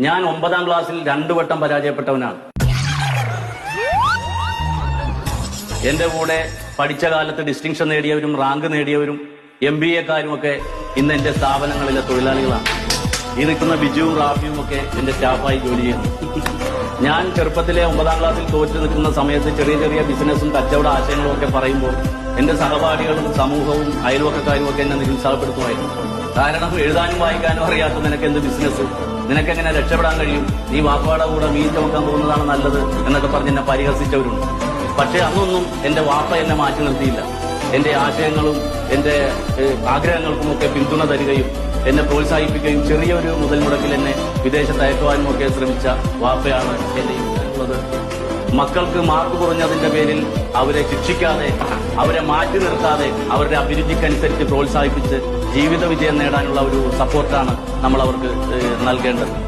ഞാൻ ഒമ്പതാം ക്ലാസ്സിൽ രണ്ടു വട്ടം പരാജയപ്പെട്ടവനാണ്. എന്റെ കൂടെ പഠിച്ച കാലത്ത് ഡിസ്റ്റിങ്ഷൻ നേടിയവരും റാങ്ക് നേടിയവരും എം ബി എക്കാരും ഒക്കെ ഇന്ന് എന്റെ സ്ഥാപനങ്ങളിലെ തൊഴിലാളികളാണ്. ഈ നിൽക്കുന്ന ബിജുവും റാഫിയും ഒക്കെ എന്റെ സ്റ്റാഫായി ജോലി ചെയ്യുന്നു. ഞാൻ ചെറുപ്പത്തിലെ ഒമ്പതാം ക്ലാസ്സിൽ തോറ്റു നിൽക്കുന്ന സമയത്ത് ചെറിയ ചെറിയ ബിസിനസ്സും കച്ചവട ആശയങ്ങളും ഒക്കെ പറയുമ്പോൾ എന്റെ സഹപാഠികളും സമൂഹവും അയൽവക്കക്കാരും ഒക്കെ എന്നെ നിരുത്സാഹപ്പെടുത്തുമായിരുന്നു. കാരണം എഴുതാനും വായിക്കാനും അറിയാത്ത നിനക്ക് എന്ത് ബിസിനസ് നിനക്ക് എങ്ങനെ രക്ഷപ്പെടാൻ കഴിയും? നീ വാപ്പാടെ കൂടെ മീൻ ചുമക്കാൻ പോകുന്നതാണ് നല്ലത് എന്നൊക്കെ പറഞ്ഞ് എന്നെ പരിഹസിച്ചവരുണ്ട്. പക്ഷെ അന്നൊന്നും എന്റെ വാപ്പ എന്നെ മാറ്റി നിർത്തിയില്ല. എന്റെ ആശയങ്ങളും എന്റെ ആഗ്രഹങ്ങൾക്കും ഒക്കെ പിന്തുണ തരികയും എന്നെ പ്രോത്സാഹിപ്പിക്കുകയും ചെറിയൊരു മുതൽ മുടക്കിൽ എന്നെ വിദേശത്തയക്കുവാനും ഒക്കെ ശ്രമിച്ച വാപ്പയാണ് എന്റെ ഉള്ളത് മക്കൾക്ക് മാർക്ക് കുറഞ്ഞതിന്റെ പേരിൽ അവരെ ശിക്ഷിക്കാതെ അവരെ മാറ്റി നിർത്താതെ അവരുടെ അഭിരുചിക്കനുസരിച്ച് പ്രോത്സാഹിപ്പിച്ച് ജീവിത വിജയം നേടാനുള്ള ഒരു സപ്പോർട്ടാണ് നമ്മൾ അവർക്ക് നൽകേണ്ടത്.